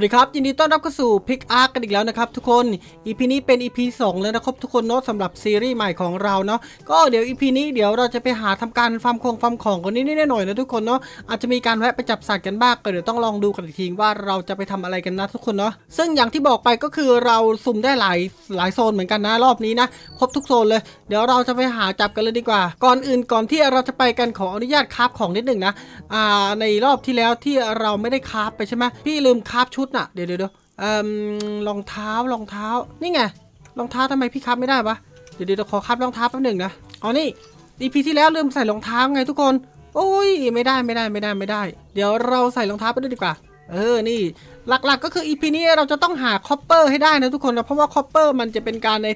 สวัสดีครับ ยินดีต้อนรับเข้าสู่พิกอาร์กันอีกแล้วนะครับทุกคน EP นี้เป็น EP 2แล้วนะครับทุกคนเนาะสำหรับซีรีส์ใหม่ของเราเนาะก็เดี๋ยว EP นี้เดี๋ยวเราจะไปหาทำการฟาร์มคงฟาร์มของกันนิดๆหน่อยๆนะทุกคนเนาะอาจจะมีการแวะไปจับสัตว์กันบ้างก็เดี๋ยวต้องลองดูกันอีกทีว่าเราจะไปทำอะไรกันนะทุกคนเนาะซึ่งอย่างที่บอกไปก็คือเราสุ่มได้หลายหลายโซนเหมือนกันนะรอบนี้นะครบทุกโซนเลย เดี๋ยวเราจะไปหาจับกันเลยดีกว่า ก่อนอื่นก่อนที่เราจะไปกันขออนุญาตคาฟของนิดหนึ่งนะอ่าในรอบที่แล้วที่เราไม่ได้คาฟไปใช่ไหมพี่ลืมคาฟชุดน่ะ เดี๋ยวเดี๋ยวเอ่อรองเท้ารองเท้า นี่ไง รองเท้าทำไมพี่คับไม่ได้วะ เดี๋ยวเดี๋ยวขอคับรองเท้าแป๊บหนึ่งนะ อ๋อนี่ EP ที่แล้วลืมใส่รองเท้าไงทุกคน โอ้ย ไม่ได้ไม่ได้ไม่ได้ไม่ได้ เดี๋ยวเราใส่รองเท้าไปด้วยดีกว่า เออ นี่ หลักๆก็คือ EP นี้เราจะต้องหาคอปเปอร์ให้ได้นะทุกคนนะเพราะว่าคอปเปอร์มันจะเป็นการใน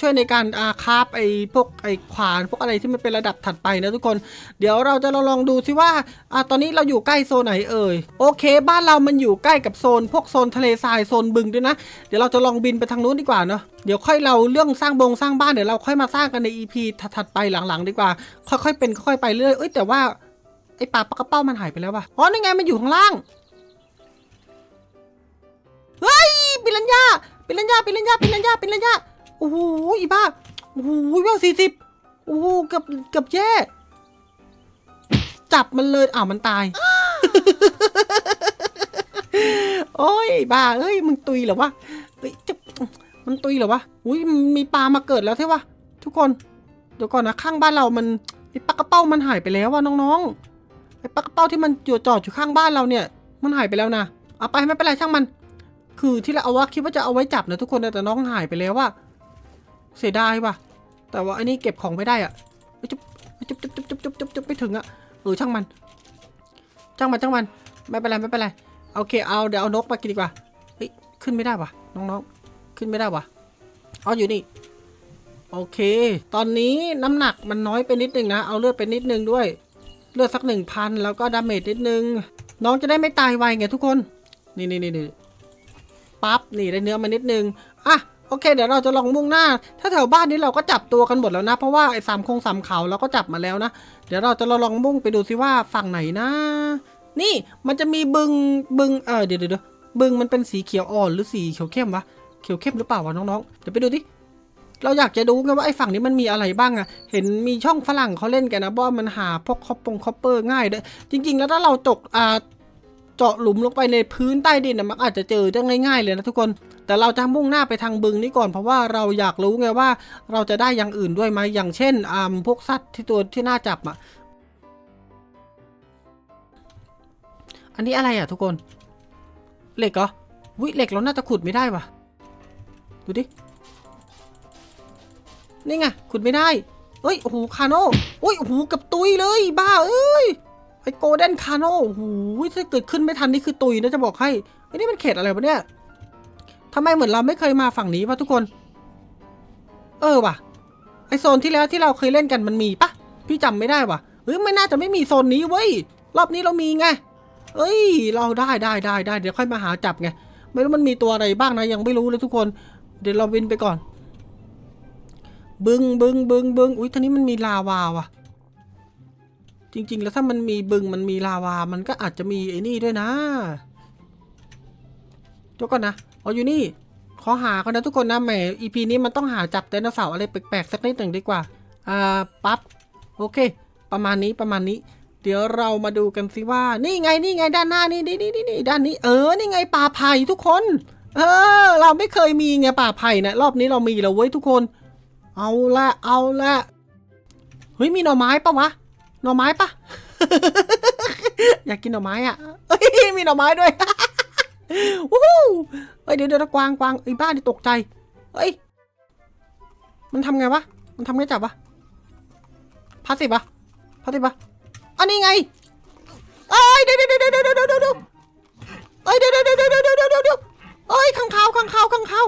ช่วยในการอาคาบไอ้พวกไอ้ขวานพวกอะไรที่มันเป็นระดับถัดไปนะทุกคน เดี๋ยวเราจะลองดูซิว่าอตอนนี้เราอยู่ใกล้โซนไหนเอ่ยโอเค บ้านเรามันอยู่ใกล้กับโซน พวกโซนทะเลทรายโซนบึงด้วยนะ เดี๋ยวเราจะลองบินไปทางนู้นดีกว่าเนาะเดี๋ยวค่อยเราเรื่องสร้างบงสร้างบ้านเดี๋ยวเราค่อยมาสร้างกันใน EP ถัดๆไปหลังๆ ดีกว่า ค่อยๆเป็นค่อยๆไปเรื่อยเอ้ยแต่ว่าไอ้ปลาปลากระเป้ามันหายไปแล้วว่ะอ๋อนี่ไงมันอยู่ข้างล่าง เฮ้ยปิรัญญาปิรัญญาปิรัญญาปิรัญญาปิรัญญาโอ้โหอีบ้าโอ้โหเวลสี่สิบโอ้โหเกือบเกือบแย่ จับมันเลยอ้าวมันตาย โอ้ยบ้าเอ้ยมึงตุยเหรอวะเฮ้ยจะมันตุยเหรอวะอุ้ยมีปลามาเกิดแล้วใช่ปะทุกคนเดี๋ยวก่อนนะข้างบ้านเรามันไอ้ปลากระเป้ามันหายไปแล้วว่ะน้องๆไอ้ปลากระเป้าที่มันอยู่จอดอยู่ข้างบ้านเราเนี่ย มันหายไปแล้วนะเอาไปไม่เป็นไรช่างมัน คือที่เราเอาว่าคิดว่าจะเอาไว้จับนะทุกคนนะแต่น้องหายไปแล้วว่าเสียดายว่ะ แต่ว่าอันนี้เก็บของไม่ได้อะจุ๊บจุ๊บจุ๊บจุ๊บจุ๊บจุ๊บจุ๊บจุ๊บไปถึงอะเออช่างมัน ช่างมันช่างมันไม่เป็นไรไม่เป็นไรโอเคเอาเดี๋ยวเอานกมากินดีกว่าเฮ้ยขึ้นไม่ได้ว่ะน้องๆขึ้นไม่ได้ว่ะเอาอยู่นี่โอเค ตอนนี้น้ำหนักมันน้อยไปนิดนึงนะ เอาเลือดไปนิดนึงด้วย เลือดสักหนึ่งพันแล้วก็ดาเมจนิดนึง น้องจะได้ไม่ตายไวไงทุกคน นี่นี่นี่นี่ ปั๊บนี่ได้เนื้อมานิดนึงอะโอเค เดี๋ยวเราจะลองมุ่งหน้า ถ้าแถวบ้านนี้เราก็จับตัวกันหมดแล้วนะ เพราะว่าไอ้สามคงสามเขาเราก็จับมาแล้วนะ เดี๋ยวเราจะลองมุ่งไปดูซิว่าฝั่งไหนนะ นี่มันจะมีบึงบึงเออเดี๋ยวเดี๋ยวเดี๋ยวบึงมันเป็นสีเขียวอ่อนหรือสีเขียวเข้มวะเขียวเข้มหรือเปล่าวะน้องๆ เดี๋ยวไปดูดิเราอยากจะดูไงว่าไอ้ฝั่งนี้มันมีอะไรบ้างอะเห็นมีช่องฝรั่งเขาเล่นกันนะว่ามันหาพวกคอปปงคอปเปอร์ง่ายด้วยจริง ๆ แล้วถ้าเราตกอ่า เจาะหลุมลงไปในพื้นใต้ดินนะมันอาจจะเจอได้ง่าย ๆ เลยนะทุกคน แต่เราจะมุ่งหน้าไปทางบึงนี้ก่อนเพราะว่าเราอยากรู้ไงว่า เราจะได้อย่างอื่นด้วยไหมอย่างเช่นอ่าพวกสัตว์ที่ตัวที่น่าจับอะอันนี้อะไรอะทุกคน เหล็กเหรอวิเหล็กเราน่าจะขุดไม่ได้ว่ะ ดูดิ นี่ไงขุดไม่ได้ เอ้ยโอ้โหคาโน่อุ้ยโอ้โหกับตุยเลยบ้าเอ้ย ไอโกลเด้นคาโน่โอ้โหถ้าเกิดขึ้นไม่ทันนี่คือตุยนะจะบอกให้ไอ้นี่มันเขตอะไรวะเนี่ยทำไมเหมือนเราไม่เคยมาฝั่งนี้วะทุกคน เออว่ะ ไอโซนที่แล้วที่เราเคยเล่นกันมันมีปะพี่จำไม่ได้ว่ะเฮ้ยไม่น่าจะไม่มีโซนนี้เว้ย รอบนี้เรามีไง เอ้ย เราได้ได้ได้ได้เดี๋ยวค่อยมาหาจับไง ไม่รู้มันมีตัวอะไรบ้างนะยังไม่รู้เลยทุกคน เดี๋ยวเราบินไปก่อน บึงบึงบึงบึงอุ้ยทีนี้มันมีลาวาว่ะ จริง ๆ แล้วถ้ามันมีบึงมันมีลาวา มันก็อาจจะมีไอ้นี่ด้วยนะเดี๋ยวก่อนนะเอาอยู่นี่ ขอหาก่อนนะทุกคนนะแหม EP นี้มันต้องหาจับไดโนเสาร์อะไรแปลกๆสักนิดหนึ่งดีกว่า อ่า ปั๊บ โอเค ประมาณนี้ประมาณนี้ เดี๋ยวเรามาดูกันสิว่า นี่ไงนี่ไงด้านหน้านี่นี่นี่นี่ด้านนี้ เออ นี่ไงป่าไผ่ทุกคน เออ เราไม่เคยมีไงป่าไผ่นะรอบนี้เรามีแล้วเว้ยทุกคน เอาละเอาละเฮ้ยมีหน่อไม้ปะวะ หน่อไม้ปะอยากกินหน่อไม้อะเอ้ยมีหน่อไม้ด้วยวู้ฮู้เฮ้ยเดี๋ยวเดี๋ยวกวางกวางไอ้บ้านี่ตกใจเฮ้ยมันทำไงวะมันทำไงจับวะพาสิปะพาสิปะอันนี้ไงเอ้ยเดี๋ยวเดี๋ยวเดี๋ยวเดี๋ยวเดี๋ยวเดี๋ยวเอ้ยเดี๋ยวเดี๋ยวเดี๋ยวเดี๋ยวเดี๋ยวเอ้ยข้างเขาข้างเขาข้างเขา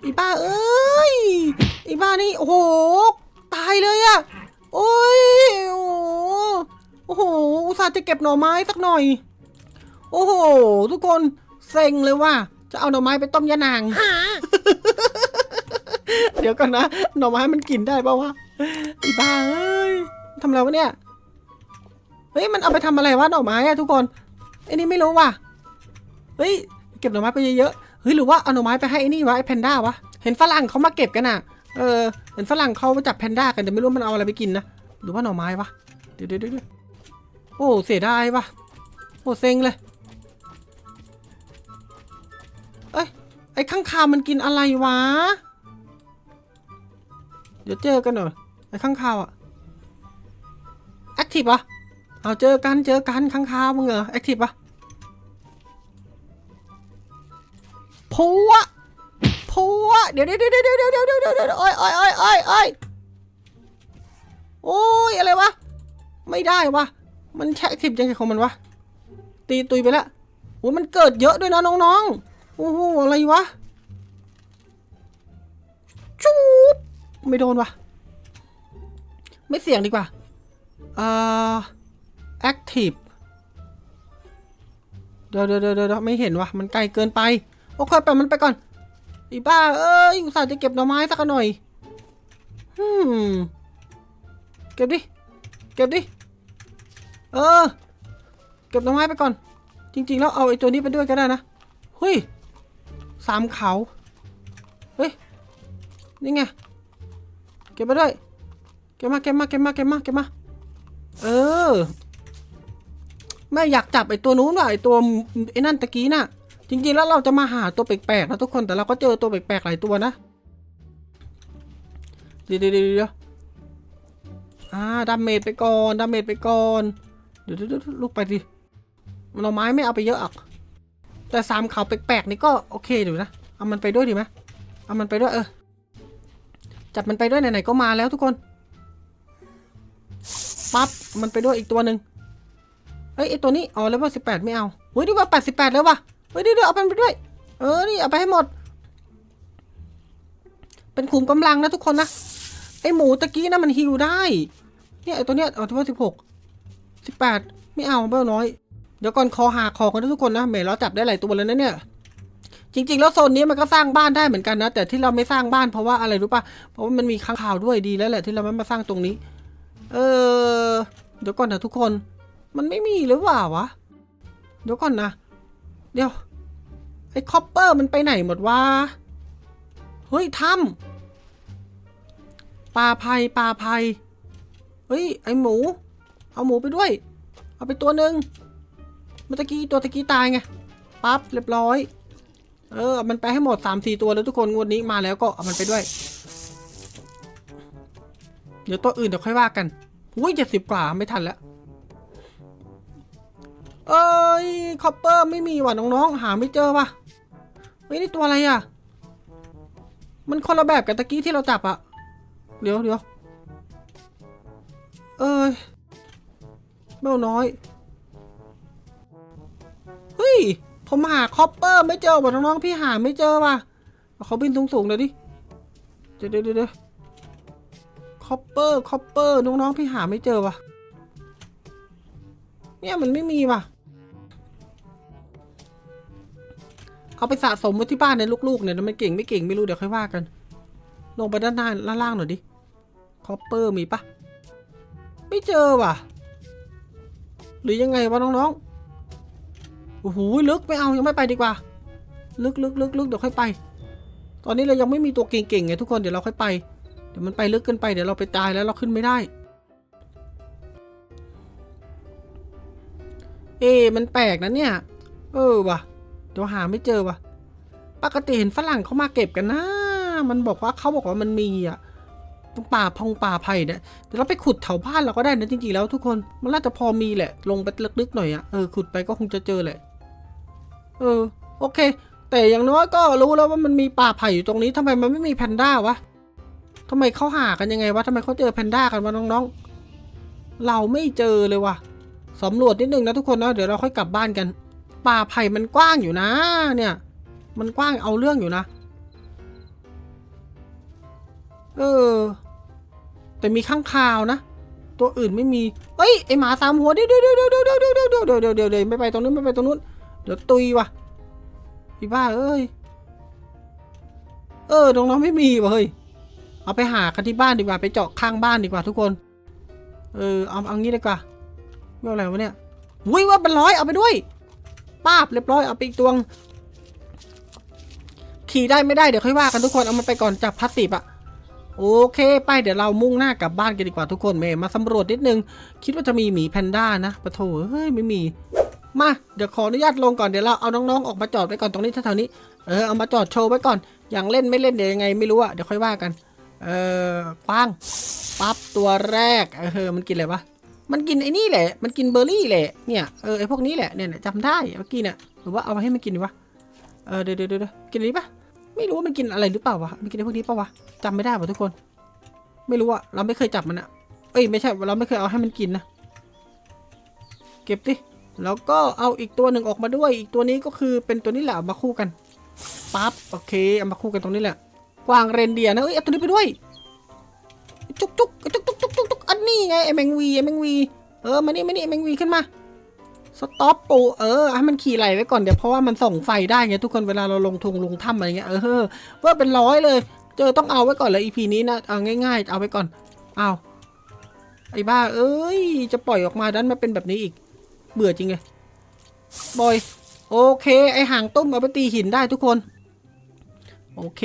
ไอ้บ้าเอ้ยไอ้บ้านี่โอ้โหตายเลยอะ โอ้ยโอ้โหโอ้โห อุตส่าห์จะเก็บหน่อไม้สักหน่อย โอ้โห ทุกคนเซ็งเลยว่า จะเอาหน่อไม้ไปต้มยะนาง เดี๋ยวก่อนนะ หน่อไม้มันกินได้ป่าวะไอ้บ้าเอ้ยทำอะไรวะเนี่ย เฮ้ย มันเอาไปทำอะไรวะหน่อไม้อะทุกคนไอ้นี่ไม่รู้ว่ะ เฮ้ย เก็บหน่อไม้ไปเยอะๆ เฮ้ย หรือว่าเอาหน่อไม้ไปให้ไอ้นี่วะไอ้แพนด้าวะ เห็นฝรั่งเขามาเก็บกันอะ เออเห็นฝรั่งเขามาจับแพนด้ากันแต่ไม่รู้มันเอาอะไรไปกินนะหรือว่าหน่อไม้วะเดี๋ยวเดี๋ยวเดี๋ยวโอ้เสียดายวะโอ้เซ็งเลยเอ้ยไอ้ข้างคาวมันกินอะไรวะ เดี๋ยวเจอกันหน่อยไอ้ข้างคาวอะแอคทีฟปะเอาเจอกันเจอกันข้างคาวมึงเหรอแอคทีฟปะพัว พัวเดี๋ยวเดี๋ยวเดี๋ยวเดี๋ยวเดี๋ยวเดี๋ยวเดี๋ยวเดี๋ยวเดี๋ยโอ้ยโอ้ยโอ้ยโอ้ยโอ้ยโอ้ยอะไรวะ ไม่ได้วะ มันแช่แอคทีฟยังไงของมันวะ ตีตุยไปล้วโอ้ยมันเกิดเยอะด้วยนะน้องๆ โอ้โหอะไรวะจูบไม่โดนวะไม่เสี่ยงดีกว่าเอ่อ active เดี๋ยวเดี๋ยวเดี๋ยวเดี๋ยวไม่เห็นวะมันไกลเกินไป โอเคไปมันไปก่อน อีบ้า เอ้ยอุตส่าห์จะเก็บหน่อไม้สักหน่อยฮึมเก็บดิ เก็บดิ เออ เก็บหน่อไม้ไปก่อน จริง ๆ แล้วเอาไอ้ตัวนี้ไปด้วยก็ได้นะ เฮ้ย สามเขา เฮ้ย นี่ไง เก็บไปด้วย เก็บมา เก็บมา เก็บมา เก็บมา เก็บมา เออ แม่อยากจับไอ้ตัวนู้นว่ะไอ้ตัวไอ้นั่นตะกี้น่ะ จริงๆแล้วเราจะมาหาตัวแปลกๆนะทุกคนแต่เราก็เจอตัวแปลกๆหลายตัวนะเดี๋ยวเดี๋ยวเดี๋ยวอ่าดาเมจไปก่อนดาเมจไปก่อนเดี๋ยวเดี๋ยวเดี๋ยวลูกไปดิมันเอาไม้ไม่เอาไปเยอะอะแต่สามเขาแปลกๆนี่ก็โอเคอยู่นะเอามันไปด้วยดีไหมเอามันไปด้วยเออจับมันไปด้วยไหนๆก็มาแล้วทุกคนปั๊บมันไปด้วยอีกตัวหนึ่งเอ้ยไอตัวนี้อ๋อเลเวลสิบแปดไม่เอาเฮ้ยนี่ว่าแปดสิบแปดแล้ววะ เฮ้ยเดี๋ยวเดี๋ยวเอามันไปด้วย เออ นี่เอาไปให้หมด เป็นขุมกำลังนะทุกคนนะ ไอหมูตะกี้นะมันฮิวได้ เนี่ยไอตัวเนี้ยเอาที่ว่าสิบหก สิบแปด ไม่เอาเบลน้อย เดี๋ยวก่อนคอหาคอกันนะทุกคนนะแหมเราจับได้หลายตัวแล้วนะเนี่ยจริงๆ แล้วโซนนี้มันก็สร้างบ้านได้เหมือนกันนะ แต่ที่เราไม่สร้างบ้านเพราะว่าอะไรรู้ป่ะ เพราะว่ามันมีข้างข่าวด้วยดีแล้วแหละที่เราไม่มาสร้างตรงนี้ เออ เดี๋ยวก่อนนะทุกคน มันไม่มีหรือเปล่าวะ เดี๋ยวก่อนนะ เดี๋ยว ไอ้คอปเปอร์มันไปไหนหมดวะ เฮ้ยถ้ำปลาภัยปลาภัย เฮ้ย ไอ้หมู เอาหมูไปด้วย เอาไปตัวหนึ่งเมื่อตะกี้ตัวตะกี้ตายไง ปั๊บเรียบร้อย เออ มันไปให้หมดสามสี่ตัวแล้วทุกคนงวดนี้มาแล้วก็เอามันไปด้วย เดี๋ยวตัวอื่นเดี๋ยวค่อยว่ากัน อุ้ยเจ็ดสิบกว่าไม่ทันแล้ว เอ้ยคอปเปอร์ไม่มีว่ะน้องๆ หาไม่เจอว่ะเฮ้ยนี่ตัวอะไรอะ มันคนละแบบกับตะกี้ที่เราจับอะ เดี๋ยวเดี๋ยวเอ้ยเบลน้อย เฮ้ย ผมหาคอปเปอร์ไม่เจอว่ะน้องๆ พี่หาไม่เจอว่ะเอาเขาบินสูงๆเลยดิ เดี๋ยวเดี๋ยวเดี๋ยวคอปเปอร์คอปเปอร์น้องๆ พี่หาไม่เจอว่ะเนี่ยมันไม่มีว่ะ เอาไปสะสมไว้ที่บ้านในลูกๆเนี่ยมันเก่งไม่เก่งไม่รู้เดี๋ยวค่อยว่ากัน ลงไปด้านหน้าด้านล่างหน่อยดิคอปเปอร์มีปะไม่เจอว่ะ หรือยังไงวะน้องๆโอ้โหลึกไม่เอายังไม่ไปดีกว่า ลึกลึกลึกลึกเดี๋ยวค่อยไป ตอนนี้เรายังไม่มีตัวเก่งๆไงทุกคนเดี๋ยวเราค่อยไปเดี๋ยวมันไปลึกเกินไปเดี๋ยวเราไปตายแล้วเราขึ้นไม่ได้ เอ๊มันแปลกนะเนี่ย เออว่ะ เดี๋ยวหาไม่เจอว่ะปกติเห็นฝรั่งเขามาเก็บกันนะ มันบอกว่าเขาบอกว่ามันมีอะตรงป่าพงป่าไผ่เนี่ยเดี๋ยวเราไปขุดแถวบ้านเราก็ได้นะจริงๆแล้วทุกคนมันน่าจะพอมีแหละ ลงไปลึกๆหน่อยอะเออขุดไปก็คงจะเจอแหละ เออ โอเค แต่อย่างน้อยก็รู้แล้วว่ามันมีป่าไผ่อยู่ตรงนี้ทำไมมันไม่มีแพนด้าวะทำไมเขาหากันยังไงวะทำไมเขาเจอแพนด้ากันวะน้องๆ เราไม่เจอเลยวะสำรวจนิดนึงนะทุกคนนะเดี๋ยวเราค่อยกลับบ้านกัน ป่าไผ่มันกว้างอยู่นะ เนี่ย มันกว้างเอาเรื่องอยู่นะ เออ แต่มีข้างคาวนะ ตัวอื่นไม่มี เอ้ยไอหมาสามหัวเดี๋ยวเดี๋ยวเดี๋ยวเดี๋ยวเดี๋ยวเดี๋ยวเดี๋ยวเดี๋ยวเดี๋ยวเดี๋ยวเดี๋ยวไม่ไปตรงนู้นไม่ไปตรงนู้น เดี๋ยวตุยว่ะพี่บ้าเอ้ย เออตรงนั้นไม่มีว่ะเฮ้ย เอาไปหากันที่บ้านดีกว่าไปเจาะข้างบ้านดีกว่าทุกคน เออเอาเอางี้ดีกว่าไม่เอาอะไรวะเนี่ยวุ้ยว่าเป็นร้อยเอาไปด้วย ป้าบเรียบร้อยเอาไปอีกตวง ขี่ได้ไม่ได้เดี๋ยวค่อยว่ากันทุกคนเอามันไปก่อนจับพลาสติกอะโอเค ไปเดี๋ยวเรามุ่งหน้ากลับบ้านกันดีกว่าทุกคนเมย์มาสำรวจนิดนึง คิดว่าจะมีหมีแพนด้านะปะโถเฮ้ยไม่มี มา เดี๋ยวขออนุญาตลงก่อนเดี๋ยวเราเอาน้องๆออกมาจอดไว้ก่อนตรงนี้แถวๆนี้เออเอามาจอดโชว์ไว้ก่อน อย่างเล่นไม่เล่นเดี๋ยวยังไงไม่รู้อะเดี๋ยวค่อยว่ากัน เออกว้างปั๊บตัวแรกเออมันกินอะไรวะ มันกินไอ้นี่แหละ มันกินเบอร์รี่แหละ เนี่ย เออ ไอ้พวกนี้แหละ เนี่ยจำได้ เมื่อกี้เนี่ยหรือว่าเอามาให้มันกินดีวะ เออ เดี๋ยวเดี๋ยวเดี๋ยวกินอันนี้ปะไม่รู้ว่ามันกินอะไรหรือเปล่าวะ มันกินไอ้พวกนี้ปะวะจำไม่ได้ว่ะทุกคน ไม่รู้อะเราไม่เคยจับมันอะเอ้ย ไม่ใช่ เราไม่เคยเอาให้มันกินนะ เก็บดิ แล้วก็เอาอีกตัวหนึ่งออกมาด้วย อีกตัวนี้ก็คือเป็นตัวนี้แหละามาคู่กัน ปั๊บ โอเค เอามาคู่กันตรงนี้แหละ กวางเรนเดียร์นะ เอ้ยเอาตัวนี้ไปด้วย จุกจุกจุกจุก นนี้ไงไอแมงวีไอแมงวี เออมานี่มานี่ไอ้แมงวีขึ้นมา สต็อปปูเออให้มันขี่ไหลไว้ก่อนเดี๋ยวเพราะว่ามันส่องไฟได้ไงทุกคนเวลาเราลงทงลงถ้ำอะไรเงี้ยเออเว่าเป็นร้อยเลย เจอต้องเอาไว้ก่อนเลย EP นี้นะเอาง่าย ๆ เอาไว้ก่อนเอาไอ้บ้า เอ้ย จะปล่อยออกมาดันมาเป็นแบบนี้อีก เบื่อจริงเลยบอย โอเค ไอหางต้มเอาไปตีหินได้ทุกคน โอเค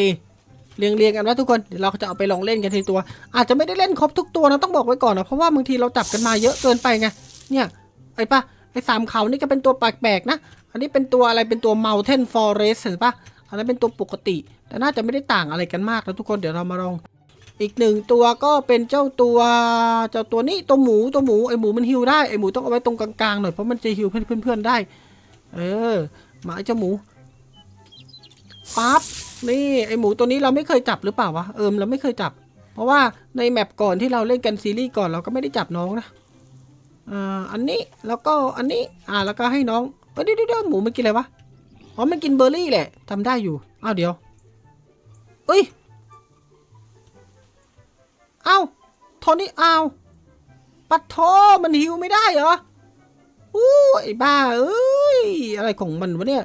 เรียงเรียงๆกันว่าทุกคนเดี๋ยวเราจะเอาไปลองเล่นกันทีตัว อาจจะไม่ได้เล่นครบทุกตัวนะต้องบอกไว้ก่อนนะเพราะว่าบางทีเราจับกันมาเยอะเกินไปไงเนี่ยไอ้ปะไอ้สามเขานี่ก็เป็นตัวแปลกๆนะ อันนี้เป็นตัวอะไรเป็นตัว Mountain Forest เห็นปะอันนั้นเป็นตัวปกติ แต่น่าจะไม่ได้ต่างอะไรกันมากนะทุกคนเดี๋ยวเรามาลองอีกหนึ่งตัวก็เป็นเจ้าตัวเจ้าตัวนี้ตัวหมูตัวหมูไอหมูมันฮิวได้ไอหมูต้องเอาไว้ตรงกลางๆหน่อยเพราะมันจะฮิวเพื่อนๆได้ เออมาไอเจ้าหมูปั๊บ นี่ไอหมูตัวนี้เราไม่เคยจับหรือเปล่าวะเอิมเราไม่เคยจับ เพราะว่าในแมปก่อนที่เราเล่นกันซีรีส์ก่อนเราก็ไม่ได้จับน้องนะอ่าอันนี้แล้วก็อันนี้อ่าแล้วก็ให้น้องเอ้ยดี๋ยวเดี๋ยวหมูมันกินอะไรวะอ๋อมันกินเบอร์รี่แหละทำได้อยู่อ้าวเดี๋ยวเอ้ยเอ้าโทนี่อ้าวปัดโทมันหิวไม่ได้เหรออู้ไอ้บ้าเอ้ยอะไรของมันวะเนี่ย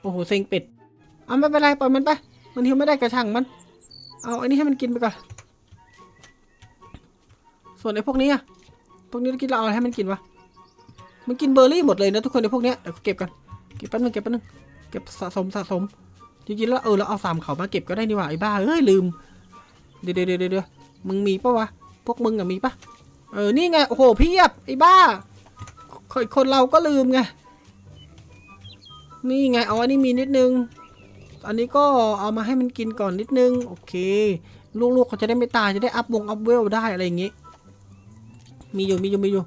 โอ้โหเซ็งเป็ดเอาไม่เป็นไรปล่อยมันไป มันหิวไม่ได้กระช่างมัน เอาไอ้นี่ให้มันกินไปก่อน ส่วนไอ้พวกนี้อะพวกนี้เรากินเราเอาให้มันกินวะ มันกินเบอร์รี่หมดเลยนะทุกคนในพวกเนี้ยเดี๋ยวเก็บกัน เก็บแป๊บนึงเก็บแป๊บนึง เก็บสะสมสะสม จริงๆแล้วเออเราเอาสามเขามาเก็บก็ได้นี่หว่าไอ้บ้าเอ้ยลืม เดี๋ยวเดี๋ยวเดี๋ยวเดี๋ยวมึงมีปะวะ พวกมึงอะมีปะเออ นี่ไง โอ้โห เพียบ ไอ้บ้า คนเราก็ลืมไง นี่ไง เอาอันนี้มีนิดนึง อันนี้ก็เอามาให้มันกินก่อนนิดนึง โอเค ลูกๆเขาจะได้ไม่ตายจะได้อัพวงอัพเวลได้อะไรอย่างงี้ มีอยู่มีอยู่มีอยู่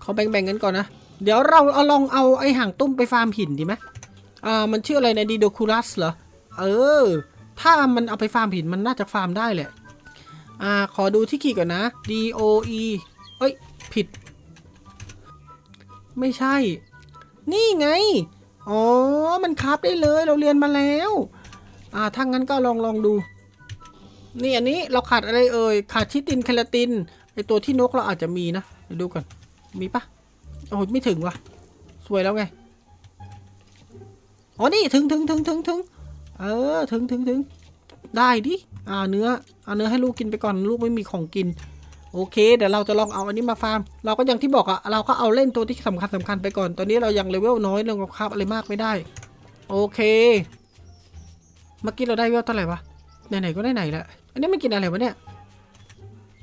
เขาแบ่งๆกันก่อนนะ เดี๋ยวเราเอาลองเอาไอ้ห่างตุ้มไปฟาร์มหินดีไหมอ่ามันชื่ออะไรนะดีโดคูลัสเหรอ เออ ถ้ามันเอาไปฟาร์มหินมันน่าจะฟาร์มได้แหละ อ่า ขอดูที่ขี่ก่อนนะ D O E เอ้ย ผิด ไม่ใช่ นี่ไง อ๋อ มันคราฟได้เลยเราเรียนมาแล้ว อ่าถ้างั้นก็ลองลองดู นี่อันนี้เราขาดอะไรเอ่ย ขาดชิตินเคลาติน ไอตัวที่นกเราอาจจะมีนะเดี๋ยวดูก่อน มีปะโอ้โหไม่ถึงวะสวยแล้วไง อ๋อ นี่ถึงถึงถึงถึงถึงเออ ถึงถึงถึง ได้ดิ อ่าเนื้อเอาเนื้อให้ลูกกินไปก่อน ลูกไม่มีของกิน โอเค เดี๋ยวเราจะลองเอาอันนี้มาฟาร์ม เราก็อย่างที่บอกอะเราก็เอาเล่นตัวที่สำคัญสำคัญไปก่อน ตอนนี้เรายังเลเวลน้อยเราคาบอะไรมากไม่ได้ โอเค เมื่อกี้เราได้เวลเท่าไหร่วะ ไหนๆก็ได้ไหนแหละ อันนี้มันกินอะไรวะเนี่ย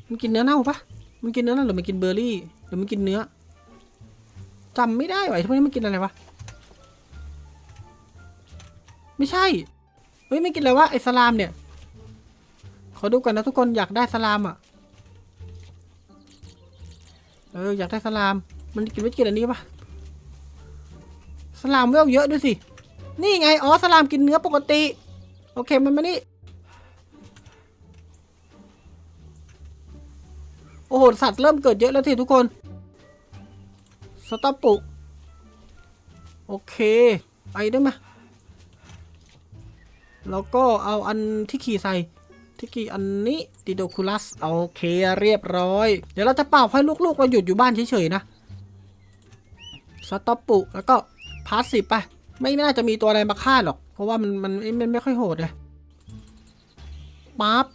มันกินเนื้อเน่าปะมันกินเนื้อเน่าหรือมันกินเบอร์รี่หรือมันกินเนื้อจำไม่ได้ไอ้พวกนี้มันกินอะไรวะ ไม่ใช่ เฮ้ยไม่กินอะไรวะไอ้สลามเนี่ย ขอดูก่อนนะทุกคนอยากได้สลามอะ เอออยากได้สลาม มันกินไม่กินอันนี้ปะสลามเวลเยอะด้วยสิ นี่ไง อ๋อสลามกินเนื้อปกติ โอเคมันมานี่ โอ้โห สัตว์เริ่มเกิดเยอะแล้วทีทุกคน สต็อปปุก โอเค ไปได้ไหมแล้วก็เอาอันที่ขี่ใส่ ที่ขี่อันนี้ดิโดคูลัสโอเคเรียบร้อย เดี๋ยวเราจะเป่าให้ลูกๆเราหยุดอยู่บ้านเฉยๆนะสต็อปปุแล้วก็พาสซีฟไป ไม่น่าจะมีตัวอะไรมาฆ่าหรอก เพราะว่ามันมันมันไม่ค่อยโหดเลยปั๊บ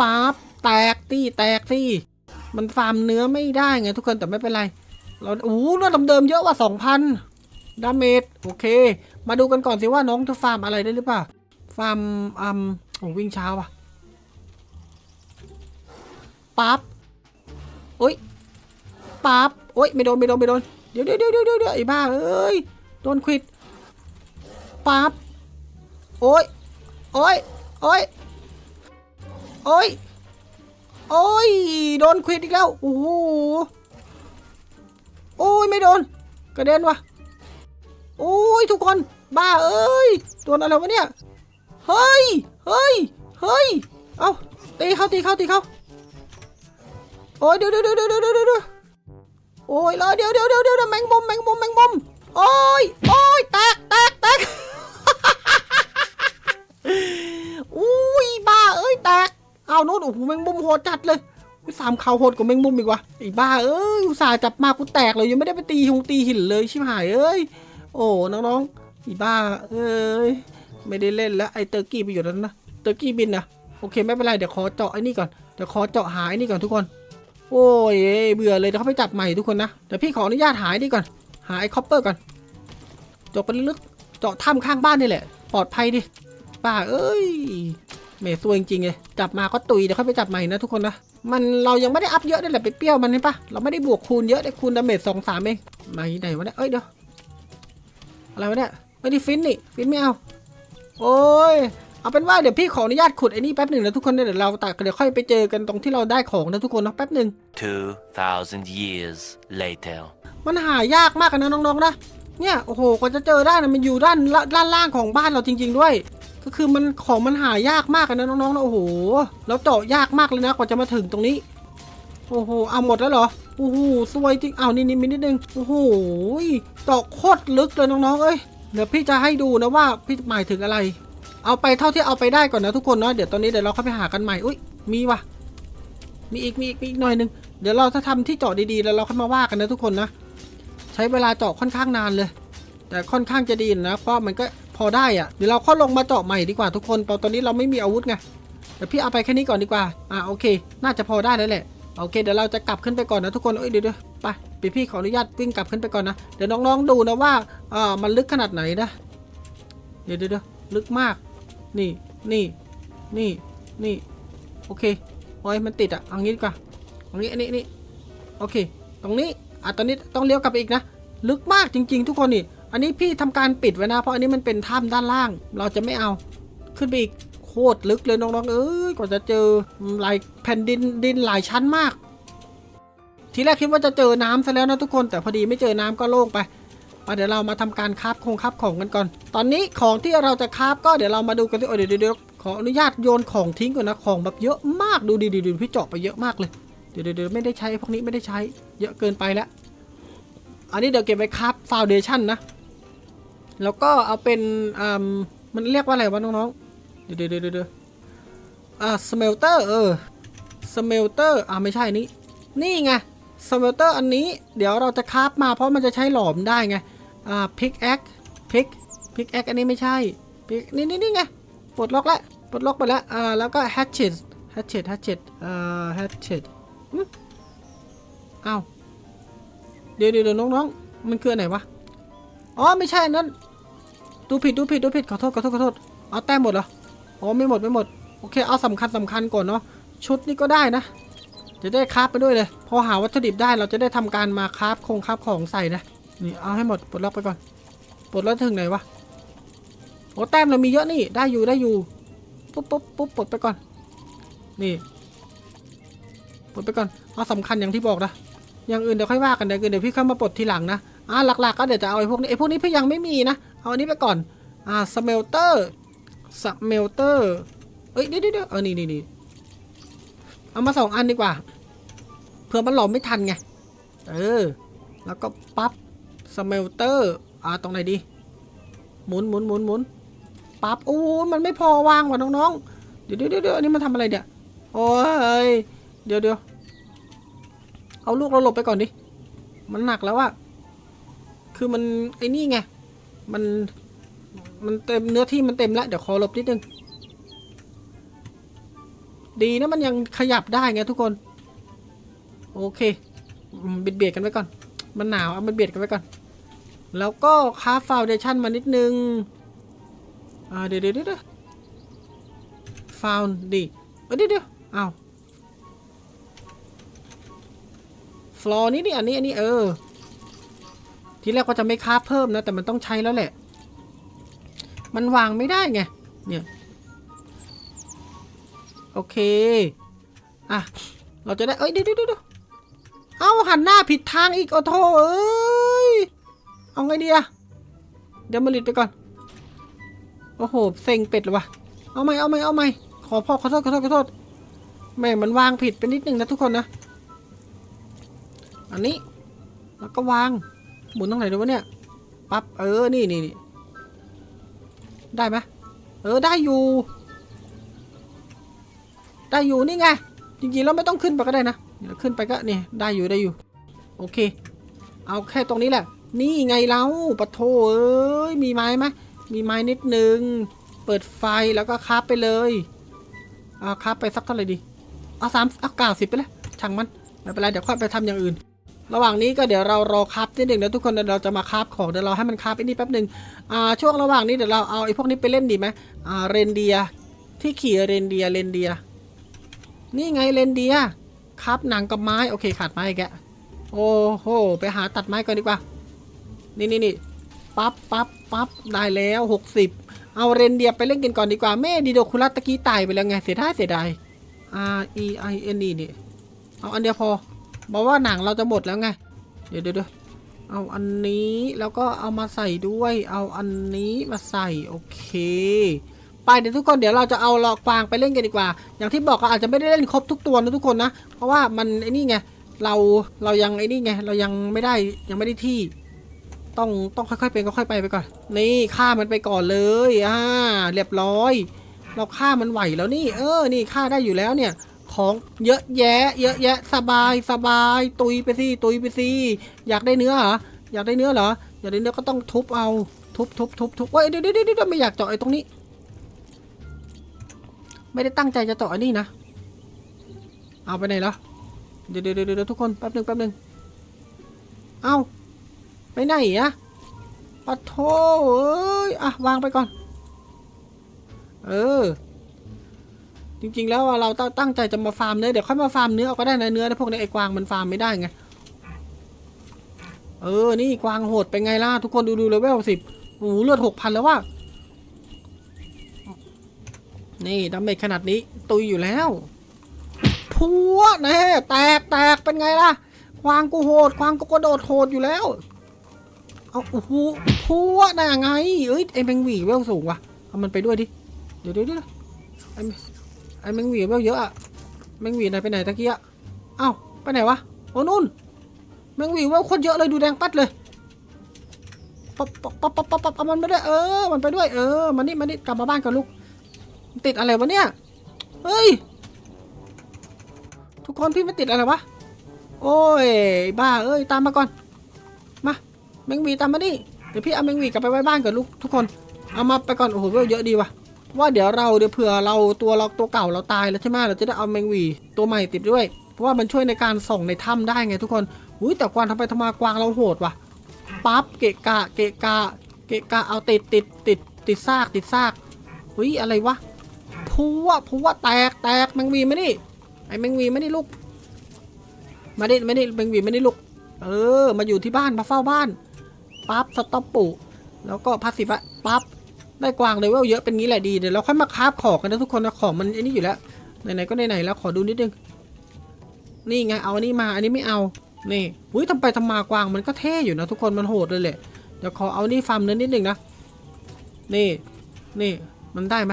ปั๊บแตกที่แตกที่มันฟาร์มเนื้อไม่ได้ไงทุกคนแต่ไม่เป็นไร เราโอ้โหเลือดเดิมเยอะกว่าสองพันดาเมจโอเค มาดูกันก่อนสิว่าน้องจะฟาร์มอะไรได้หรือเปล่า ฟาร์มอืมโอ้วิ่งเช้าว่ะปั๊บโอ้ยปั๊บโอ้ยไม่โดนไม่โดนไม่โดนเดี๋ยวเดี๋ยวเดี๋ยวเดี๋ยวเดี๋ยวไอ้บ้าเอ้ยโดนควิดปั๊บโอ้ยโอ้ยโอ้ยโอ้ยโอ้ยโดนควิดอีกแล้วโอ้โหโอ้ยไม่โดนกระเด็นว่ะโอ้ยทุกคนบ้าเอ้ยโดนอะไรวะเนี่ย เฮ้ย เฮ้ย เฮ้ย เอาตีเขาตีเขาตีเขาโอ้ยเดี๋ยวเดี๋ยวเดี๋ยวเดี๋ยวเดี๋ยวโอ้ยรอเดี๋ยวเดี๋ยวเดี๋ยวเดี๋ยวแมงมุมแมงมุมแมงมุม โอ้ย โอ้ยแตกแตกแตกอุ้ยบ้าเอ้ยแตก เอาโน่นโอ้โหแมงมุมโหดจัดเลยสามเขาโหดกว่าแมงมุมอีกว่ะไอ้บ้าเอ้ยอุตส่าห์จับมากูแตกเลยยังไม่ได้ไปตีหงตีหินเลยชิบหายเอ้ย โอ้น้องๆอีบ้าเอ้ย ไม่ได้เล่นแล้วไอ้เตอร์กี้ไปอยู่นั้นนะเตอร์กี้บินนะโอเคไม่เป็นไรเดี๋ยวขอเจาะไอ้นี่ก่อนเดี๋ยวขอเจาะหาไอ้นี่ก่อนทุกคน โอ้ยเบื่อเลยเดี๋ยวเขาไปจับใหม่ทุกคนนะเดี๋ยวพี่ขออนุญาตหาไอ้นี่ก่อน หาไอ้คอปเปอร์ก่อนเจาะไปลึกๆเจาะถ้ำข้างบ้านนี่แหละ ปลอดภัยดิป้าเอ้ยเมซวยจริงๆเลยจับมาก็ตุยเดี๋ยวค่อยไปจับใหม่นะทุกคนนะมันเรายังไม่ได้อัพเยอะนี่แหละไปเปรี้ยวมันนี่ปะเราไม่ได้บวกคูณเยอะได้คูณดาเมจสองสามเองมาที่ไหนวะเนี่ยเอ้ยเดี๋ยวอะไรวะเนี่ยไม่ได้ฟินนี่ฟินไม่เอา โอ้ย เอาเป็นว่าเดี๋ยวพี่ขออนุญาตขุดไอ้นี่แป๊บหนึ่งนะทุกคนเดี๋ยวเราตัดเดี๋ยวค่อยไปเจอกันตรงที่เราได้ของนะทุกคนนะแป๊บหนึ่ง 2,000 years later. มันหายากมากนะน้องๆนะ เนี่ยโอ้โหกว่าจะเจอได้นะมันอยู่ด้านละด้านล่างของบ้านเราจริง ๆ ด้วย ก็คือมันของมันหายากมากนะน้องๆนะโอ้โหแล้วเจาะยากมากเลยนะกว่าจะมาถึงตรงนี้ โอ้โหเอาหมดแล้วเหรอโอ้โหสวยจริงเอานี่นี่มีนิดนึงโอ้โหเจาะโคตรลึกเลยน้องๆเอ้ย เดี๋ยวพี่จะให้ดูนะว่าพี่หมายถึงอะไร เอาไปเท่าที่เอาไปได้ก่อนนะทุกคนเนาะเดี๋ยวตอนนี้เดี๋ยวเราเข้าไปหากันใหม่อุ้ยมีว่ะมีอีกมีอีกมีอีกหน่อยนึงเดี๋ยวเราถ้าทำที่เจาะดีๆแล้วเราค่อยมาว่ากันนะทุกคนนะใช้เวลาเจาะค่อนข้างนานเลย แต่ค่อนข้างจะดีนะเพราะมันก็พอได้อะเดี๋ยวเราเข้าลงมาเจาะใหม่ดีกว่าทุกคนตอนตอนนี้เราไม่มีอาวุธไงเดี๋ยวพี่เอาไปแค่นี้ก่อนดีกว่าอ่าโอเค น่าจะพอได้แล้วแหละโอเคเดี๋ยวเราจะกลับขึ้นไปก่อนนะทุกคนเอ้ยเดี๋ยวเดี๋ยวไปพี่พี่ขออนุญาตวิ่งกลับขึ้นไปก่อนนะ เดี๋ยวน้องๆดูนะว่าอ่ามันลึกขนาดไหนนะเดี๋ยวเดี๋ยวเดี๋ยวลึกมาก นี่ นี่ นี่ นี่ โอเค โอ้ยมันติดอะเอางี้ดีกว่าเอางี้อันนี้นนี้โอเค ตรงนี้ อะ ตอนนี้ต้องเลี้ยวกลับไปอีกนะ ลึกมากจริง ๆ ทุกคนนี่ อันนี้พี่ทำการปิดไว้นะ เพราะอันนี้มันเป็นถ้ำด้านล่าง เราจะไม่เอา ขึ้นไปอีก โคตรลึกเลยน้องๆ เอ้ย กว่าจะเจอหลายแผ่นดินดินหลายชั้นมาก ทีแรกคิดว่าจะเจอน้ำซะแล้วนะทุกคน แต่พอดีไม่เจอน้ำก็โล่งไปไปเดี๋ยวเรามาทำการคาฟคงคาฟของกันก่อน ตอนนี้ของที่เราจะคาฟก็เดี๋ยวเรามาดูกันที่โอ้ยเดี๋ยวเดี๋ยวขออนุญาตโยนของทิ้งก่อนนะของแบบเยอะมากดูดีดีดูพี่เจาะไปเยอะมากเลย เดี๋ยวเดี๋ยวไม่ได้ใช้พวกนี้ไม่ได้ใช้เยอะเกินไปแล้วอันนี้เดี๋ยวเก็บไว้ครับฟาวเดชั่นนะ แล้วก็เอาเป็นอ่ามันเรียกว่าอะไรวะน้องๆ เดี๋ยวเดี๋ยวเดี๋ยวเดี๋ยวอ่าสเมลเตอร์เออสเมลเตอร์อ่าไม่ใช่นี้นี่ไง สเมลเตอร์อันนี้เดี๋ยวเราจะคราฟมาเพราะมันจะใช้หลอมได้ไง อ่าพิกแอคพิกพิกแอคอันนี้ไม่ใช่พิกนี่นี่นี่ไงปลดล็อกแล้วปลดล็อกไปแล้วอ่าแล้วก็แฮชเชตแฮชเชตแฮชเชตอ่าแฮชเชตอ้าวเดี๋ยวเดี๋ยวน้องๆมันคืออันไหนวะอ๋อไม่ใช่นั้นดูผิดดูผิดดูผิดขอโทษขอโทษขอโทษเอาแต้มหมดเหรออ๋อไม่หมดไม่หมดโอเคเอาสำคัญสำคัญก่อนเนาะชุดนี้ก็ได้นะ จะได้คราฟไปด้วยเลย พอหาวัตถุดิบได้เราจะได้ทำการมาคราฟคงคราฟของใส่นะ นี่เอาให้หมดปลดล็อกไปก่อน ปลดล็อกถึงไหนวะ โอ้แต้มเรามีเยอะนี่ ได้อยู่ได้อยู่ ปุ๊บปุ๊บปุ๊บปลดไปก่อน นี่ ปลดไปก่อน เอาสำคัญอย่างที่บอกนะ อย่างอื่นเดี๋ยวค่อยว่ากันเดี๋ยวอื่นเดี๋ยวพี่เข้ามาปลดทีหลังนะ อ่าหลัก ๆ ก็เดี๋ยวจะเอาไอ้พวกนี้ไอ้พวกนี้พี่ยังไม่มีนะ เอาอันนี้ไปก่อน อ่าสเมลเตอร์สเมลเตอร์ เอ้ยเดี๋ยวเดี๋ยวเออนี่นี่นี่เอามาสองอันดีกว่า เผื่อมันหลอมไม่ทันไง เออ แล้วก็ปั๊บสเมลเตอร์อ่าตรงไหนดี หมุนหมุนหมุนหมุนปั๊บโอ้มันไม่พอวางว่ะน้องๆ เดี๋ยวเดี๋ยวเดี๋ยวอันนี้มันทำอะไรเนี่ย โอ้ย เดี๋ยวเดี๋ยวเอาลูกเราหลบไปก่อนดิ มันหนักแล้วอะคือมันไอ้นี่ไง มัน มันเต็มเนื้อที่มันเต็มแล้ว เดี๋ยวขอหลบนิดนึง ดีนะมันยังขยับได้ไงทุกคน โอเคเบียดเบียดกันไว้ก่อน มันหนาวเอาเบียดกันไว้ก่อน แล้วก็คาฟาวเดชั่นมานิดนึงอ่าเดี๋ยวเดี๋ยวเดี๋ยวฟาวดิเอ้ยเดี๋ยวเดี๋ยวอ้าวฟลอร์นี่นี่อันนี้อันนี้เออ ทีแรกก็จะไม่คาเพิ่มนะ แต่มันต้องใช้แล้วแหละ มันวางไม่ได้ไง เนี่ย โอเค อะ เราจะได้ เอ้ยเดี๋ยวเดี๋ยว เดี๋ยวเอาหันหน้าผิดทางอีกโอ้โถเอ้ย เอาไงดีอะเดี๋ยวมาลิดไปก่อน โอ้โห เซ็งเป็ดเลยวะเอาไหมเอาไหมเอาไหมขอพ่อขอโทษขอโทษขอโทษ แม่มันวางผิดไปนิดนึงนะทุกคนนะ อันนี้ แล้วก็วาง หมุนตรงไหนดีวะเนี่ย ปั๊บ เออ นี่นี่นี่ได้ไหมเออ ได้อยู่ ได้อยู่นี่ไง จริงๆเราไม่ต้องขึ้นไปก็ได้นะ เดี๋ยวขึ้นไปก็นี่ได้อยู่ได้อยู่ โอเค เอาแค่ตรงนี้แหละ นี่ไงเราปะโถเอ้ยมีไม้ไหมมีไม้นิดนึง เปิดไฟแล้วก็คาฟไปเลยเอาคาฟไปสักเท่าไหร่ดีเอาสามเอาเก้าสิบไปเลยช่างมันไม่เป็นไรเดี๋ยวค่อยไปทำอย่างอื่น ระหว่างนี้ก็เดี๋ยวเรารอคาฟนิดหนึ่งนะทุกคนเดี๋ยวเราจะมาคาฟของเดี๋ยวเราให้มันคาฟไอ้นี่แป๊บหนึ่งอ่าช่วงระหว่างนี้เดี๋ยวเราเอาไอ้พวกนี้ไปเล่นดีไหมอ่าเรนเดียที่ขี่เรนเดียเรนเดียนี่ไงเรนเดีย ครับหนังกับไม้โอเคขาดไม้แกโอ้โหไปหาตัดไม้ก่อนดีกว่า นี่นี่นี่ปั๊บปั๊บปั๊บได้แล้วหกสิบเอาเรนเดียร์ไปเล่นกันก่อนดีกว่าแม่ดีโดคุรัสตะกี้ตายไปแล้วไงเสียดายเสียดาย R E I N E นี่เอาอันเดียวพอบอกว่าหนังเราจะหมดแล้วไง เดี๋ยวเดี๋ยวเดี๋ยวเอาอันนี้แล้วก็เอามาใส่ด้วย เอาอันนี้มาใส่โอเค ไปเดี๋ยวทุกคนเดี๋ยวเราจะเอาลอกวางไปเล่นกันดีกว่า อย่างที่บอกก็อาจจะไม่ได้เล่นครบทุกตัวนะทุกคนนะ เพราะว่ามันไอ้นี่ไงเราเรายังไอ้นี่ไงเรายังไม่ได้ยังไม่ได้ที่ ต้องต้องค่อยๆเป็นค่อยๆไปไปก่อน นี่ฆ่ามันไปก่อนเลยอ่าเรียบร้อย เราฆ่ามันไหวแล้วนี่ เออนี่ฆ่าได้อยู่แล้วเนี่ยของเยอะแยะ เยอะแยะสบายสบาย ตุยไปสิตุยไปสิอยากได้เนื้อเหรออยากได้เนื้อเหรออยากได้เนื้อก็ต้องทุบเอาทุบทุบทุบทุบเฮ้ยเดี๋ยวเดี๋ยวเดี๋ยวไม่อยากเจาะไอ้ตรงนี้ ไม่ได้ตั้งใจจะเจาะไอ้นี่นะ เอาไปไหนล้วเดี๋ยวเดี๋ยวเดี๋ยวเดี๋ยวทุกคน แป๊บหนึ่งแป๊บหนึ่งเอาไปไหนอะปะโถเอ้ย อะ วางไปก่อน เออ จริงๆ แล้วเราตั้งใจจะมาฟาร์มเนื้อ เดี๋ยวค่อยมาฟาร์มเนื้อเอาก็ได้นะเนื้อนะพวกนี้ไอ้กวางมันฟาร์มไม่ได้ไง เออ นี่กวางโหดเป็นไงล่ะ ทุกคนดูดูเลเวลสิบโอ้เลือดหกพันแล้วว่า นี่ดาเมจขนาดนี้ตุยอยู่แล้วพัวแน่แตกแตกเป็นไงล่ะ ควางกูโหด ควางกูกระโดดโหดอยู่แล้ว เอาโอ้โหพัวน่ะไง เอ้ยไอแมงวีเวลสูงว่ะ เอามันไปด้วยดิ เดี๋ยวเดี๋ยวเดี๋ยวไอแมไอแมงวีเวลเยอะอะแมงวีไหนไปไหนตะกี้อะเอ้าไปไหนวะ โอ้นู่นแมงวีเวลโคตรเยอะเลยดูแดงปัดเลยปั๊บปั๊บปั๊บปั๊บปั๊บปั๊บเอามันไปด้วยเออ มันไปด้วยเออ มันนี่มันนี่กลับมาบ้านก่อนลูก ติดอะไรวะเนี่ย เฮ้ย ทุกคนพี่ไม่ติดอะไรวะ โอ้ย บ้า เอ้ย ตามมาก่อน มาแมงวีตามมาดิ เดี๋ยวพี่เอาแมงวีกลับไปไว้บ้านก่อนลูกทุกคน เอามาไปก่อน โอ้โหเยอะดีว่ะ ว่าเดี๋ยวเราเดี๋ยวเผื่อเราตัวเราตัวเก่าเราตายแล้วใช่ไหมเราจะได้เอาแมงวีตัวใหม่ติดด้วย เพราะว่ามันช่วยในการส่องในถ้ำได้ไงทุกคน อุ้ยแต่กวางทำไปทำมากวางเราโหดว่ะ ปั๊บเกะกะเกะกะเกะกะเอาติดติดติดติดซากติดซากอุ้ยอะไรวะ พัวพัวแตกแตกแมงวีไมานี่ไอแมงวีไมานี่ลูกมาดิไมาดิแมงวีไมานี่ลูกเออ มาอยู่ที่บ้านมาเฝ้าบ้านปั๊บสต็อปปุแล้วก็พาสซีฟะปั๊บได้กวางเลเวลเยอะเป็นงี้แหละดีเดี๋ยวเราค่อยมาคราฟของกันนะทุกคนนะของมันไอ้นี่อยู่แล้วไหนๆก็ไหนๆแล้วขอดูนิดนึงนี่ไงเอาอันนี้มาอันนี้ไม่เอานี่อุ้ยทำไปทำมากวางมันก็เท่อยู่นะทุกคนมันโหดเลยแหละเดี๋ยวขอเอานี่ฟาร์มเนื้อนิดนึงนะนี่นี่มันได้ไหม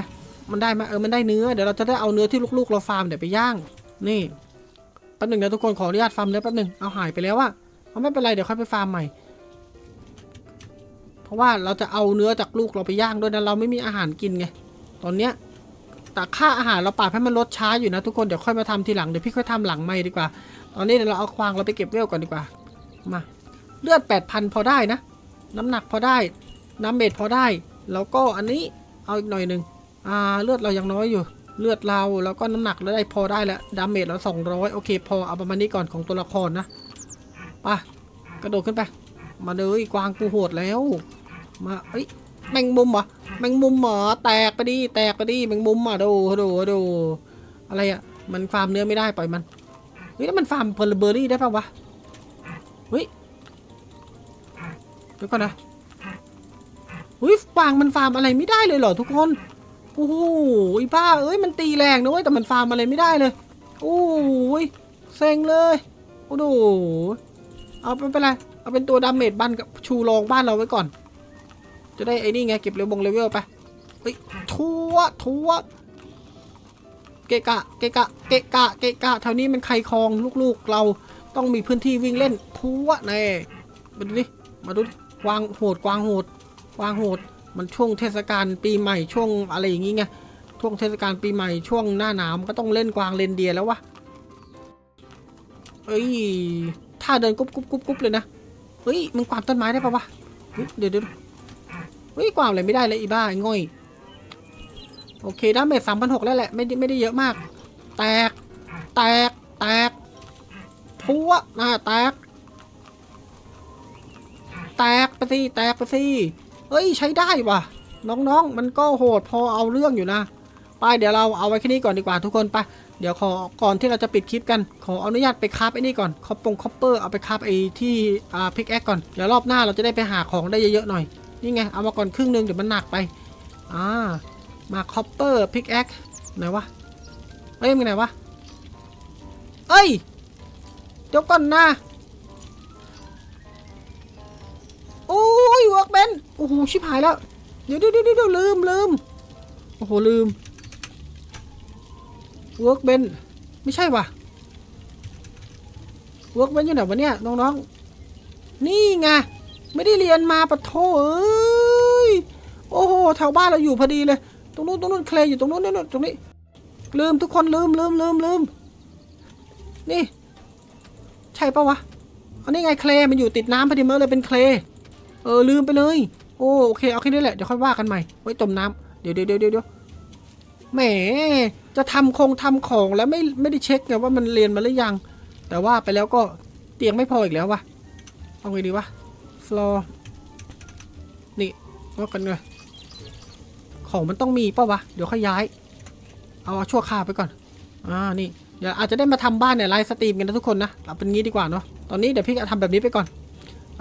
มันได้ไหมเออมันได้เนื้อเดี๋ยวเราจะได้เอาเนื้อที่ลูกๆ เราฟาร์มเดี๋ยวไปย่าง นี่แป๊บหนึ่งนะทุกคนขออนุญาตฟาร์มเนื้อแป๊บหนึ่งเอาหายไปแล้วอะเอาไม่เป็นไรเดี๋ยวค่อยไปฟาร์มใหม่ เพราะว่าเราจะเอาเนื้อจากลูกเราไปย่างด้วยนะเราไม่มีอาหารกินไงตอนเนี้ยแต่ค่าอาหารเราปรับให้มันลดช้าอยู่นะทุกคนเดี๋ยวค่อยมาทำทีหลังเดี๋ยวพี่ค่อยทำหลังไม่ดีกว่า ตอนนี้เดี๋ยวเราเอาควางเราไปเก็บเวลก่อนดีกว่ามาเลือด8,000 พอได้นะ น้ำหนักพอได้ น้ำเบ็ดพอได้ แล้วก็อันนี้เอาอีกหน่อยหนึ่ง อ่าเลือดเรายังน้อยอยู่ เลือดเราแล้วก็น้ำหนักเราได้พอได้แล้วดาเมจเรา200โอเค พอเอาประมาณนี้ก่อนของตัวละครนะไปกระโดดขึ้นไป มาเลยกวางกูโหดแล้ว มาเอ้ยแมงมุมเหรอแมงมุมเหรอแตกไปดิแตกไปดิแมงมุมอะดูดูดูอะไรอะมันฟาร์มเนื้อไม่ได้ปล่อยมันเฮ้ยแล้วมันฟาร์มเพลเบอร์รี่ได้ป่าวะเฮ้ยเดี๋ยวก่อนนะเฮ้ยกวางมันฟาร์มอะไรไม่ได้เลยเหรอทุกคน โอ้โหไอ้บ้าเอ้ยมันตีแรงนะเว้ยแต่มันฟาร์มอะไรไม่ได้เลย โอ้ยเซ็งเลยโอ้โหเอาไม่เป็นไรเอาเป็นตัวดาเมจบ้านกับชูรองบ้านเราไว้ก่อน จะได้ไอ้นี่ไงเก็บเรวบงเลเวลไปเฮ้ยทั่วทั่วเกะกะเกะกะเกะกะเกะกะแถวนี้มันใครคลองลูกๆเราต้องมีพื้นที่วิ่งเล่นทั่วแน่มาดูดิมาดูดิวางโหดวางโหดวางโหด มันช่วงเทศกาลปีใหม่ช่วงอะไรอย่างงี้ไงช่วงเทศกาลปีใหม่ช่วงหน้าหนาวมันก็ต้องเล่นกวางเรนเดียร์แล้ววะเอ้ยถ้าเดินกุ๊บกุ๊บกุ๊บกุ๊บเลยนะเฮ้ยมันกวาดต้นไม้ได้ปะวะเดี๋ยวเดี๋ยวเฮ้ยกวางอะไรไม่ได้เลยอีบ้าไอ้ง่อยโอเคดาเมจสามพันหกแล้วแหละไม่ได้ไม่ได้เยอะมาก แตก แตก แตกพัวหน้าแตก แตกไปสิแตกไปสิ เฮ้ยใช้ได้ว่ะ น้องๆ มันก็โหดพอเอาเรื่องอยู่นะ ไปเดี๋ยวเราเอาไว้แค่นี้ก่อนดีกว่าทุกคนไป เดี๋ยวขอก่อนที่เราจะปิดคลิปกัน ขออนุญาตไปคาฟไอ้นี่ก่อนคอปปงคอปเปอร์เอาไปคาฟไอ้ที่อ่าพิกแอคก่อน เดี๋ยวรอบหน้าเราจะได้ไปหาของได้เยอะๆหน่อย นี่ไงเอามาก่อนครึ่งหนึงเดี๋ยวมันหนักไป อ่า มาคอปเปอร์พิกแอคไหนวะ เอ้ยมึงไหนวะ เอ้ย เดี๋ยวก่อนนะ อ้ยเวิร์กเบนโอ้โหชิบหายแล้ว เดี๋ยวเดี๋ยวเดี๋ยวเดี๋ยวลืมลืมโอ้โหลืมเวิร์กเบนไม่ใช่ว่ะเวิร์กเบนอยู่ไหนวะเนี่ยน้องๆ นี่ไงไม่ได้เรียนมาปะโถเอ้ยโอ้โหแถวบ้านเราอยู่พอดีเลย ตรงนู้นตรงนู้นเคลย์อยู่ตรงนู้นนี่นตรงนี้ ลืมทุกคนลืมลืมลืมลืมนี่ ใช่ปะวะอันนี้ไงเคลย์มันอยู่ติดน้ำพอดีมันเลยเป็นเคลย์ เออลืมไปเลย โอ้โอเคเอาแค่นี้แหละเดี๋ยวค่อยว่ากันใหม่ไว้ยจมน้ำเดี๋ยวเดี๋ยวเดี๋ยวเดี๋ยวแหมจะทำคงทำของแล้วไม่ไม่ได้เช็คไงว่ามันเรียนมาหรือยัง แต่ว่าไปแล้วก็เตียงไม่พออีกแล้ววะเอาไงดีวะฟลอร์นี่ว่ากันเลยของมันต้องมีป่าวะเดี๋ยวค่อยย้าย เอาชั่วคราวไปก่อนอ่านี่เดี๋ยวอาจจะได้มาทำบ้านเนี่ยไลฟ์สตรีมกันนะทุกคนนะเอาเป็นงี้ดีกว่าเนาะตอนนี้เดี๋ยวพี่จะทำแบบนี้ไปก่อน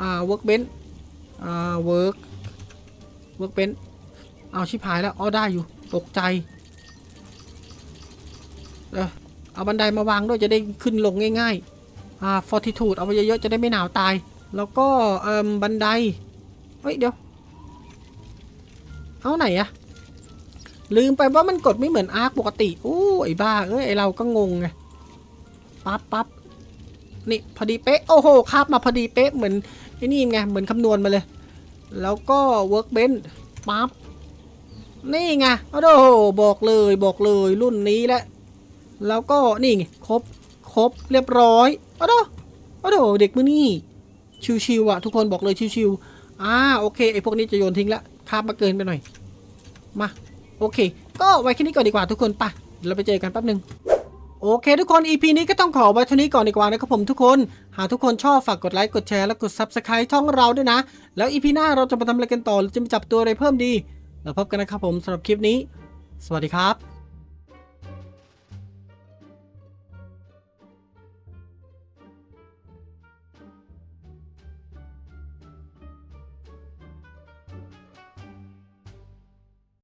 อ่า workbench อ่า work workbench เอาชิบหายแล้วอ๋อได้อยู่ตกใจเออเอาบันไดมาวางด้วยจะได้ขึ้นลงง่ายๆอ่า fortitude เอาไว้เยอะๆจะได้ไม่หนาวตาย แล้วก็เอ่มบันไดเฮ้ยเดี๋ยวเอาไหนอะลืมไปว่ามันกดไม่เหมือนอาร์คปกติอู้ไอ้บ้าเอ้ยไอเราก็งงไงปั๊บปั๊บนี่พอดีเป๊ะโอ้โหคาบมาพอดีเป๊ะเหมือนไอ้นี่ไงเหมือนคำนวณมาเลย แล้วก็ workbench ปั๊บ นี่ไง โอ้โห บอกเลยบอกเลยรุ่นนี้แหละ แล้วก็นี่ไง ครบ ครบเรียบร้อย โอ้โหโอ้โหเด็กมือนี่ ชิวๆอะ ทุกคนบอกเลยชิวๆอ่าโอเคไอพวกนี้จะโยนทิ้งละคาบมาเกินไปหน่อย มา โอเค ก็ไว้แค่นี้ก่อนดีกว่าทุกคนไปเดี๋ยวเราไปเจอกันแป๊บหนึ่งโอเค ทุกคน EP นี้ก็ต้องขอไว้เท่านี้ก่อนดีกว่านะครับผมทุกคน หากทุกคนชอบฝากกดไลค์กดแชร์และกด Subscribe ช่องเราด้วยนะ แล้วอีพีหน้าเราจะมาทำอะไรกันต่อหรือจะมาจับตัวอะไรเพิ่มดี แล้วพบกันนะครับผมสำหรับคลิปนี้ สวัสดีครับ